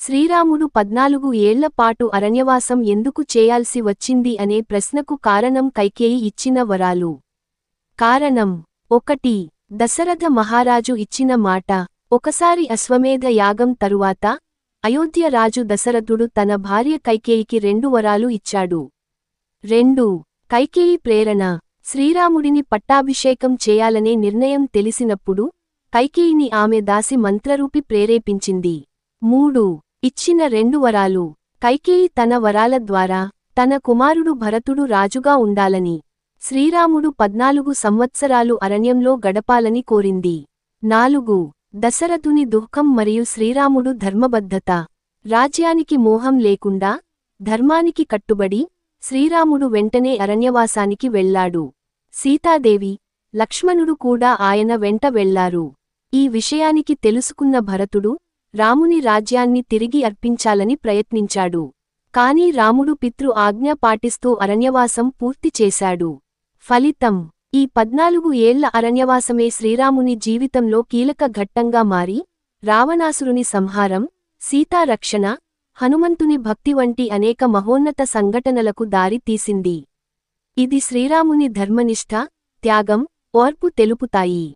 శ్రీరాముడు పద్నాలుగు ఏళ్ళపాటు అరణ్యవాసం ఎందుకు చేయాల్సి వచ్చింది అనే ప్రశ్నకు కారణం కైకేయి ఇచ్చిన వరాలు. కారణం. ఒకటి. దశరథ మహారాజు ఇచ్చిన మాట. ఒకసారి అశ్వమేధ యాగం తరువాత అయోధ్య రాజు దశరథుడు తన భార్య కైకేయికి రెండు వరాలు ఇచ్చాడు. రెండు. కైకేయి ప్రేరణ. శ్రీరాముడిని పట్టాభిషేకం చేయాలనే నిర్ణయం తెలిసినప్పుడు కైకేయిని ఆమె దాసి మంత్రరూపి ప్రేరేపించింది. మూడు. ఇచ్చిన రెండు వరాలు. కైకేయి తన వరాల ద్వారా తన కుమారుడు భరతుడు రాజుగా ఉండాలని శ్రీరాముడు పద్నాలుగు సంవత్సరాలు అరణ్యంలో గడపాలని కోరింది. నాలుగు. దశరథుని దుఃఖం మరియు శ్రీరాముడు ధర్మబద్ధత. రాజ్యానికి మోహం లేకుండా ధర్మానికి కట్టుబడి శ్రీరాముడు వెంటనే అరణ్యవాసానికి వెళ్ళాడు సీతాదేవి లక్ష్మణుడు కూడా ఆయన వెంట వెళ్ళారు ఈ విషయానికి తెలుసుకున్న భరతుడు రాముని రాజ్యాన్ని తిరిగి అర్పించాలని ప్రయత్నించాడు. కాని రాముడు పితృ ఆజ్ఞ పాటిస్తూ అరణ్యవాసం పూర్తి చేశాడు. ఫలితం ఈ పద్నాలుగు ఏళ్ళ అరణ్యవాసమే శ్రీరాముని జీవితంలో కీలక ఘట్టంగా మారి రావణాసురుని సంహారం సీతారక్షణ హనుమంతుని భక్తి వంటి అనేక మహోన్నత సంఘటనలకు దారి తీసింది. ఇది శ్రీరాముని ధర్మనిష్ఠ త్యాగం ఓర్పు తెలుపుతాయి.